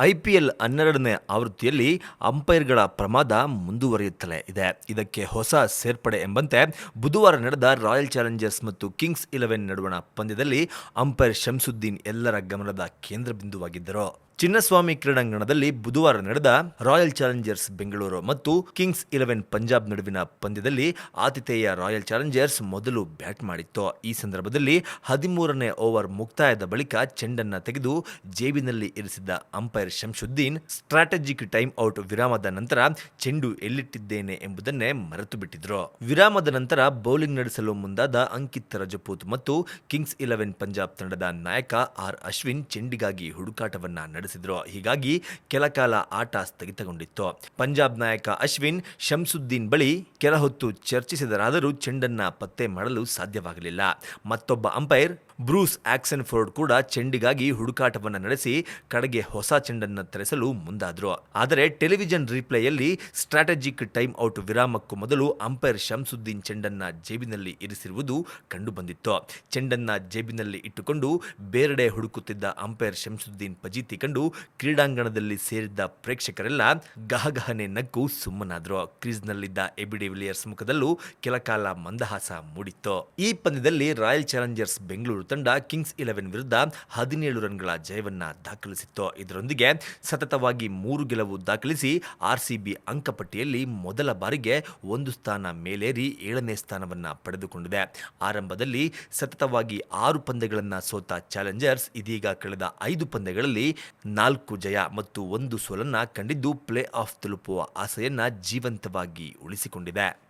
IPL ಹನ್ನೆರಡನೇ ಆವೃತ್ತಿಯಲ್ಲಿ ಅಂಪೈರ್ಗಳ ಪ್ರಮಾದ ಮುಂದುವರಿಯುತ್ತಲೇ ಇದೆ. ಇದಕ್ಕೆ ಹೊಸ ಸೇರ್ಪಡೆ ಎಂಬಂತೆ ಬುಧವಾರ ನಡೆದ ರಾಯಲ್ ಚಾಲೆಂಜರ್ಸ್ ಮತ್ತು ಕಿಂಗ್ಸ್ ಇಲೆವೆನ್ ನಡುವಣ ಪಂದ್ಯದಲ್ಲಿ ಅಂಪೈರ್ ಶಂಸುದ್ದೀನ್ ಎಲ್ಲರ ಗಮನದ ಕೇಂದ್ರ ಬಿಂದುವಾಗಿದ್ದರು. ಚಿನ್ನಸ್ವಾಮಿ ಕ್ರೀಡಾಂಗಣದಲ್ಲಿ ಬುಧವಾರ ನಡೆದ ರಾಯಲ್ ಚಾಲೆಂಜರ್ಸ್ ಬೆಂಗಳೂರು ಮತ್ತು ಕಿಂಗ್ಸ್ ಇಲೆವೆನ್ ಪಂಜಾಬ್ ನಡುವಿನ ಪಂದ್ಯದಲ್ಲಿ ಆತಿಥೇಯ ರಾಯಲ್ ಚಾಲೆಂಜರ್ಸ್ ಮೊದಲು ಬ್ಯಾಟ್ ಮಾಡಿತ್ತು. ಈ ಸಂದರ್ಭದಲ್ಲಿ ಹದಿಮೂರನೇ ಓವರ್ ಮುಕ್ತಾಯದ ಬಳಿಕ ಚೆಂಡನ್ನ ತೆಗೆದು ಜೇಬಿನಲ್ಲಿ ಇರಿಸಿದ್ದ umpire Shamshuddin strategic time out ವಿರಾಮದ ನಂತರ ಚೆಂಡು ಎಲ್ಲಿಟ್ಟಿದ್ದೇನೆ ಎಂಬುದನ್ನೇ ಮರೆತು ಬಿಟ್ಟಿದ್ರು. ವಿರಾಮದ ನಂತರ ಬೌಲಿಂಗ್ ನಡೆಸಲು ಮುಂದಾದ ಅಂಕಿತ್ ರಜಪೂತ್ ಮತ್ತು ಕಿಂಗ್ಸ್ ಇಲೆವೆನ್ ಪಂಜಾಬ್ ತಂಡದ ನಾಯಕ ಆರ್ ಅಶ್ವಿನ್ ಚೆಂಡಿಗಾಗಿ ಹುಡುಕಾಟವನ್ನ ನಡೆಸಿದ್ರು. ಹೀಗಾಗಿ ಕೆಲಕಾಲ ಆಟ ಸ್ಥಗಿತಗೊಂಡಿತ್ತು. ಪಂಜಾಬ್ ನಾಯಕ ಅಶ್ವಿನ್ ಶಂಸುದ್ದೀನ್ ಬಳಿ ಕೆಲ ಹೊತ್ತು ಚರ್ಚಿಸಿದರಾದರೂ ಚೆಂಡನ್ನ ಪತ್ತೆ ಮಾಡಲು ಸಾಧ್ಯವಾಗಲಿಲ್ಲ. ಮತ್ತೊಬ್ಬ ಅಂಪೈರ್ ಬ್ರೂಸ್ ಆಕ್ಸನ್ ಫೋರ್ಡ್ ಕೂಡ ಚೆಂಡಿಗಾಗಿ ಹುಡುಕಾಟವನ್ನು ನಡೆಸಿ ಕಡೆಗೆ ಹೊಸ ಚೆಂಡನ್ನು ತರಿಸಲು ಮುಂದಾದರು. ಆದರೆ ಟೆಲಿವಿಷನ್ ರಿಪ್ಲೇಯಲ್ಲಿ ಸ್ಟ್ರಾಟಜಿಕ್ ಟೈಮ್ ಔಟ್ ವಿರಾಮಕ್ಕೂ ಮೊದಲು ಅಂಪೈರ್ ಶಂಸುದ್ದೀನ್ ಚೆಂಡನ್ನ ಜೇಬಿನಲ್ಲಿ ಇರಿಸಿರುವುದು ಕಂಡುಬಂದಿತ್ತು. ಚೆಂಡನ್ನ ಜೇಬಿನಲ್ಲಿ ಇಟ್ಟುಕೊಂಡು ಬೇರೆಡೆ ಹುಡುಕುತ್ತಿದ್ದ ಅಂಪೈರ್ ಶಂಸುದ್ದೀನ್ ಪಜೀತಿ ಕ್ರೀಡಾಂಗಣದಲ್ಲಿ ಸೇರಿದ್ದ ಪ್ರೇಕ್ಷಕರೆಲ್ಲ ಗಹಗಹನೆ ನಗ್ಗು ಸುಮ್ಮನಾದ್ರು. ಕ್ರೀಸ್ನಲ್ಲಿದ್ದ ಎಬಿ ಡಿವಿಲಿಯರ್ಸ್ ಮುಖದಲ್ಲೂ ಕೆಲಕಾಲ ಮಂದಹಾಸ ಮೂಡಿತ್ತು. ಈ ಪಂದ್ಯದಲ್ಲಿ ರಾಯಲ್ ಚಾಲೆಂಜರ್ಸ್ ಬೆಂಗಳೂರು ತಂಡ ಕಿಂಗ್ಸ್ ಇಲೆವೆನ್ ವಿರುದ್ಧ ಹದಿನೇಳು ರನ್ಗಳ ಜಯವನ್ನ ದಾಖಲಿಸಿತ್ತು. ಇದರೊಂದಿಗೆ ಸತತವಾಗಿ ಮೂರು ಗೆಲುವು ದಾಖಲಿಸಿ ಆರ್ಸಿಬಿ ಅಂಕಪಟ್ಟಿಯಲ್ಲಿ ಮೊದಲ ಬಾರಿಗೆ ಒಂದು ಸ್ಥಾನ ಮೇಲೇರಿ ಏಳನೇ ಸ್ಥಾನವನ್ನ ಪಡೆದುಕೊಂಡಿದೆ. ಆರಂಭದಲ್ಲಿ ಸತತವಾಗಿ ಆರು ಪಂದ್ಯಗಳನ್ನ ಸೋತ ಚಾಲೆಂಜರ್ಸ್ ಇದೀಗ ಕಳೆದ ಐದು ಪಂದ್ಯಗಳಲ್ಲಿ ನಾಲ್ಕು ಜಯ ಮತ್ತು ಒಂದು ಸೋಲನ್ನ ಕಂಡಿದ್ದು ಪ್ಲೇ ಆಫ್ ತಲುಪುವ ಆಸೆಯನ್ನ ಜೀವಂತವಾಗಿ ಉಳಿಸಿಕೊಂಡಿದೆ.